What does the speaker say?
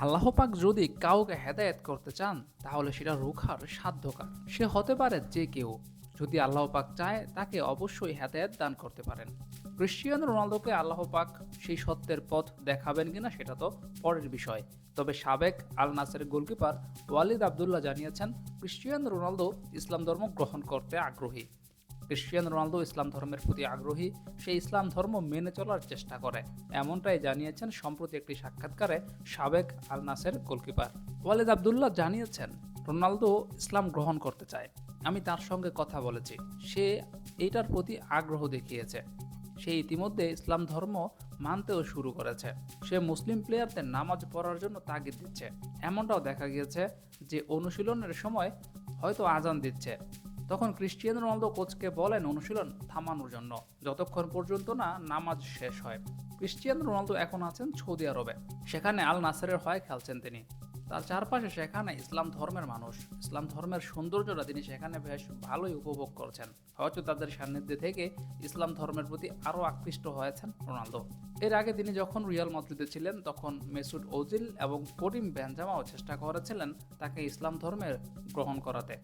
আল্লাহ পাক যদি কাউকে হেদায়েত করতে চান, তাহলে সেটা রুখার সাধ্যকার। সে হতে পারে যে কেউ। যদি আল্লাহ পাক চায়, তাকে অবশ্যই হেদায়েত দান করতে পারেন। ক্রিশ্চিয়ান রোনালদোকে আল্লাহ পাক সেই সত্যের পথ দেখাবেন কিনা, সেটা তো পরের বিষয়। তবে সাবেক Al Nassr goalkeeper Walid Abdullah জানিয়েছেন, ক্রিশ্চিয়ানো রোনালদো ইসলাম ধর্ম গ্রহণ করতে আগ্রহী। ক্রিশ্চিয়ান রোনালদো ইসলাম ধর্মের প্রতি আগ্রহী সে ইসলাম ধর্ম মেনে চলার চেষ্টা করে, এমনটাই জানিয়েছেন সম্প্রতি একটি সাক্ষাৎকারে সাবেক Al Nassr goalkeeper. Walid Abdullah জানিয়েছেন, রোনালদো ইসলাম গ্রহণ করতে চায়। আমি তার সঙ্গে কথা বলেছি। সে এইটার প্রতি আগ্রহ দেখিয়েছে। সে ইতিমধ্যে ইসলাম ধর্ম মানতেও শুরু করেছে। সে মুসলিম প্লেয়ারদের নামাজ পড়ার জন্য তাগিদ দিচ্ছে। এমনটাও দেখা গিয়েছে যে অনুশীলনের সময় হয়তো আজান দিচ্ছে। তখন ক্রিস্টিয়ানো রোনালদো কোচকে বলেন, অনুশীলন থামানোর জন্য, যতক্ষণ পর্যন্ত না নামাজ শেষ হয়। ক্রিস্টিয়ানো রোনালদো এখন আছেন সৌদি আরবে। সেখানে আল নাসেরের হয়ে খেলছেন তিনি। তার চারপাশে সেখানে ইসলাম ধর্মের মানুষ। ইসলাম ধর্মের সৌন্দর্যটা তিনি সেখানে বেশ ভালোই উপভোগ করছেন। হয়তো তাদের সান্নিধ্যে থেকে ইসলাম ধর্মের প্রতি আরও আকৃষ্ট হয়েছেন রোনালদো। এর আগে তিনি যখন রিয়াল মাদ্রিদে ছিলেন, তখন মেসুড ওজিল এবং করিম বেনজামাও চেষ্টা করেছিলেন তাকে ইসলাম ধর্মের গ্রহণ করাতে।